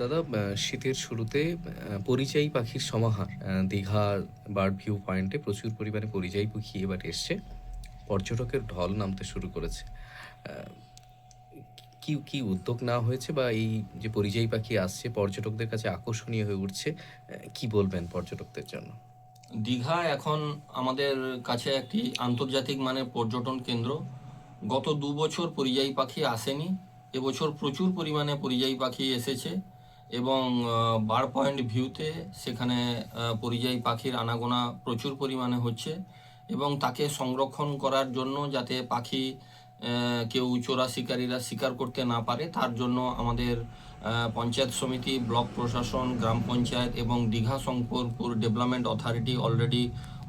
দাদা শীতের শুরুতে পরিযায়ী পাখির সমাহার দীঘা, বার্ড ভিউ পয়েন্টে প্রচুর পরিমাণে পরিযায়ী পাখি এবার এসছে। পর্যটকের ঢল নামতে শুরু করেছে। কি কি উদ্যোগ না হয়েছে বা এই যে পরিযায়ী পাখি আসছে, পর্যটকদের কাছে আকর্ষণীয় হয়ে উঠছে কি বলবেন পর্যটকদের জন্য? দীঘা এখন আমাদের কাছে একটি আন্তর্জাতিক মানের পর্যটন কেন্দ্র। গত দু বছর পরিযায়ী পাখি আসেনি। এবছর প্রচুর পরিমাণে পরিযায়ী পাখি এসেছে এবং বার পয়েন্ট ভিউতে সেখানে পরিযায়ী পাখির আনাগোনা প্রচুর পরিমাণে হচ্ছে এবং তাকে সংরক্ষণ করার জন্য যাতে পাখি কেউ চোরা শিকারীরা শিকার করতে না পারে, তার জন্য আমাদের পঞ্চায়েত সমিতি, ব্লক প্রশাসন, গ্রাম পঞ্চায়েত এবং Digha Shankarpur development authority already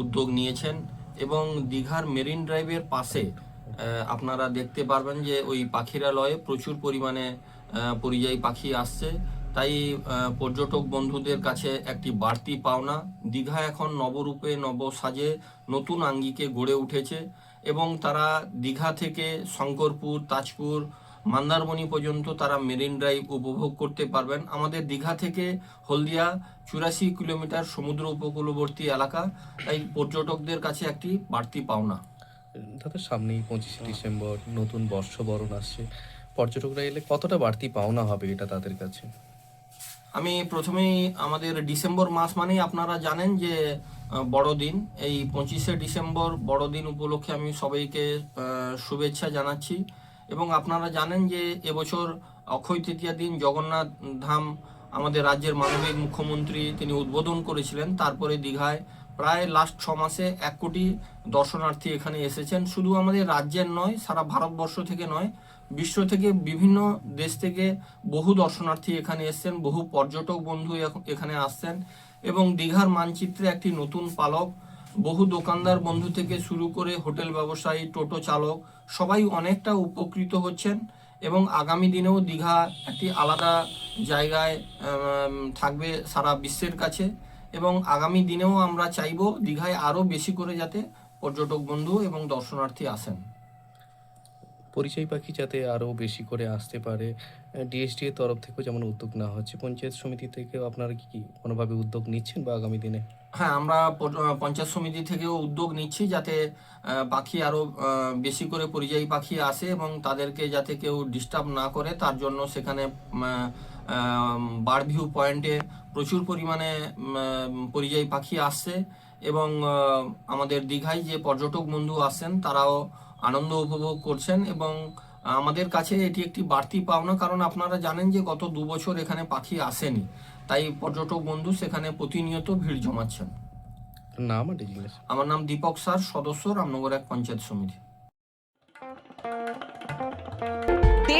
উদ্যোগ নিয়েছেন এবং দীঘার মেরিন ড্রাইভের পাশে আপনারা দেখতে পারবেন যে ওই পাখিরালয়ে প্রচুর পরিমাণে পরিযায়ী পাখি আসছে। তাই পর্যটক বন্ধুদের কাছে একটি বাড়তি পাওনা। দীঘা এখন নবরূপে নব সাজে নতুন আঙ্গিকে গড়ে উঠেছে এবং তারা দীঘা থেকে শঙ্করপুর, তাজপুর, মন্দারমণি পর্যন্ত তারা মেরিন ড্রাইভ উপভোগ করতে পারবেন। আমাদের দীঘা থেকে হলদিয়া, চুরাশি কিলোমিটার সমুদ্র উপকূলবর্তী এলাকা। তাই পর্যটকদের কাছে একটি বাড়তি পাওনা। দাদা সামনেই পঁচিশে ডিসেম্বর, নতুন বর্ষবরণ আসছে। পর্যটকরা এলে কতটা বাড়তি পাওনা হবে এটা তাদের কাছে? আমি প্রথমেই আমাদের ডিসেম্বর মাস মানেই আপনারা জানেন যে বড়দিন। এই পঁচিশে ডিসেম্বর বড়দিন উপলক্ষে আমি সবাইকে শুভেচ্ছা জানাচ্ছি। এবং আপনারা জানেন যে, এবছর অক্ষয় তৃতীয়া দিন, জগন্নাথ ধাম আমাদের রাজ্যের মানবিক মুখ্যমন্ত্রী তিনি উদ্বোধন করেছিলেন। তারপরে দীঘায় প্রায় লাস্ট ছ মাসে এক কোটি দর্শনার্থী এখানে এসেছেন। শুধু আমাদের রাজ্যের নয়, সারা ভারতবর্ষ থেকে নয়, বিশ্ব থেকে বিভিন্ন দেশ থেকে বহু দর্শনার্থী এখানে এসছেন, বহু পর্যটক বন্ধু এখ- এখানে আসছেন এবং দীঘার মানচিত্রে একটি নতুন পালক, বহু দোকানদার বন্ধু থেকে শুরু করে হোটেল ব্যবসায়ী, টোটো চালক, সবাই অনেকটা উপকৃত হচ্ছেন এবং আগামী দিনেও দীঘা একটি আলাদা জায়গায় থাকবে সারা বিশ্বের কাছে। এবং আগামী দিনেও আমরা চাইব দীঘায় আরও বেশি করে যাতে পর্যটক বন্ধু এবং দর্শনার্থী আসেন। পরিযায়ী পাখি যাতে আরও বেশি করে আসতে পারে ডিএসডি এর তরফ থেকেও যেমন উদ্যোগ নেওয়া হচ্ছে পঞ্চায়েত সমিতি থেকেও আপনারা কি কি কোনোভাবে উদ্যোগ নিচ্ছেন বা আগামী দিনে? হ্যাঁ আমরা পঞ্চায়েত সমিতি থেকেও উদ্যোগ নিচ্ছি যাতে পাখি আরও বেশি করে পরিযায়ী পাখি আসে এবং তাদেরকে যাতে কেউ ডিস্টার্ব না করে তার জন্য সেখানে বার্ড ভিউ পয়েন্টে প্রচুর পরিমাণে পরিযায়ী পাখি আসছে এবং আমাদের দীঘায় যে পর্যটক বন্ধু আসছেন তারাও আনন্দ উপভোগ করছেন এবং আমাদের কাছে এটি একটি বাড়তি পাওনা কারণ আপনারা জানেন যে গত দু বছর এখানে পাখি আসেনি। তাই পর্যটক বন্ধু সেখানে প্রতিনিয়ত ভিড় জমাচ্ছেন। নাম আমার নাম দীপক স্যার সদস্য রামনগর এক পঞ্চায়েত সমিতি।